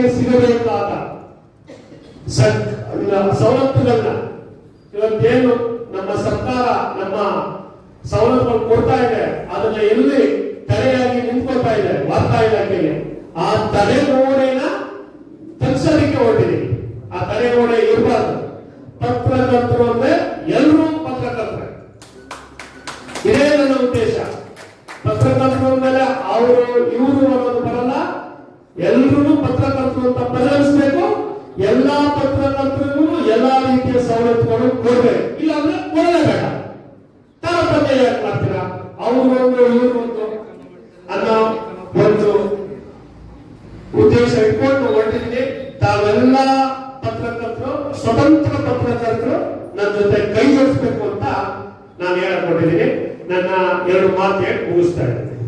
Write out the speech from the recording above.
ಜನರಿಗೆ ಸಿಗಬೇಕಾದ ಸತ್ ಸವಲತ್ತುಗಳನ್ನ. ಇವತ್ತೇನು ನಮ್ಮ ಸರ್ಕಾರ ನಮ್ಮ ಸವಲತ್ತುಗಳು ಕೊಡ್ತಾ ಇದೆ, ಅದನ್ನ ಎಲ್ಲಿ ತಲೆಯಾಗಿ ನಿಂತ್ಕೊಳ್ತಾ ಇದೆ, ವಾರ್ತಾ ಇಲಾಖೆಗೆ, ಆ ತಲೆ ನೋಡೆನ ತಗ್ಸೋದಕ್ಕೆ ಹೊರಟಿದೆ. ಆ ತಲೆ ನೋಡೆ ಇರಬಾರ್ದು. ಪತ್ರಕರ್ತರು ಅಂದ್ರೆ ಎಲ್ಲರೂ ಪತ್ರಕರ್ತರೆ. ಇದೇ ನನ್ನ ಉದ್ದೇಶ. ಎಲ್ಲರೂ ಪತ್ರಕರ್ತರು ಅಂತ ಪರಿಗಣಿಸಬೇಕು. ಎಲ್ಲಾ ಪತ್ರಕರ್ತರಿಗೂ ಎಲ್ಲಾ ರೀತಿಯ ಸವಲತ್ತುಗಳು ಕೊಡ್ಬೇಕು. ಇಲ್ಲ ಅಂದ್ರೆ ಕೊಡಲೇಬೇಡ ತಾರತಮ್ಯ ಯಾಕೆ ಮಾಡ್ತೀರಾ? ಅವ್ರು ಒಂದು, ಇವ್ರು ಒಂದು ಅನ್ನೋ ಒಂದು ಉದ್ದೇಶ ಇಟ್ಕೊಂಡು ಹೊರಟಿದ್ದೀನಿ ತಾವೆಲ್ಲ ಪತ್ರಕರ್ತರು, ಸ್ವತಂತ್ರ ಪತ್ರಕರ್ತರು ನನ್ನ ಜೊತೆ ಕೈ ಜೋಡಿಸ್ಬೇಕು ಅಂತ ನಾನು ಹೇಳಕೊಂಡಿದ್ದೀನಿ ನನ್ನ ಎರಡು ಮಾತು ಹೇಳಿ ಮುಗಿಸ್ತಾ ಇದ್ದೀನಿ.